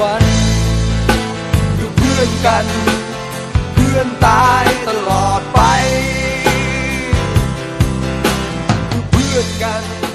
วันอยู่เพื่อนกัน เพื่อนตายตลอดไปอยู่เพื่อนกัน